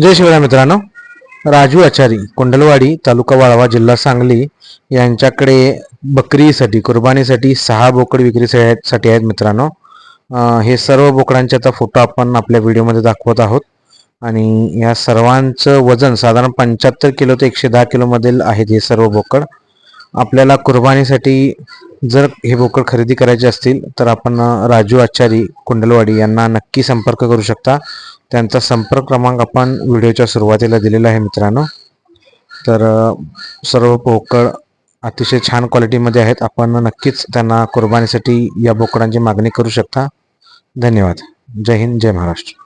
जय शिवराय मित्रांनो. राजू आचारी कुंडलवाडी तालुका वाळवा जिल्हा सांगली यांच्याकडे बकरीसाठी कुर्बानीसाठी सहा बोकड विक्रीसाठी आहेत मित्रांनो. हे सर्व बोकडांचे आता फोटो आपण आपल्या व्हिडिओमध्ये दाखवत आहोत. आणि या सर्वांचं वजन साधारण पंच्याहत्तर किलो ते एकशे दहा किलोमधील आहेत हे सर्व बोकड. आपल्याला कुर्बानीसाठी जर हे बोकड खरेदी करायचे असतील तर आपण राजू आचारी कुंडलवाडी यांना नक्की संपर्क करू शकता. त्यांचा संपर्क क्रमांक आपण व्हिडिओच्या सुरुवातीला दिलेला आहे मित्रांनो. तर सर्व बोकड अतिशय छान क्वालिटीमध्ये आहेत. आपण नक्कीच त्यांना कुर्बानीसाठी या बोकडांची मागणी करू शकता. धन्यवाद. जय हिंद जय महाराष्ट्र.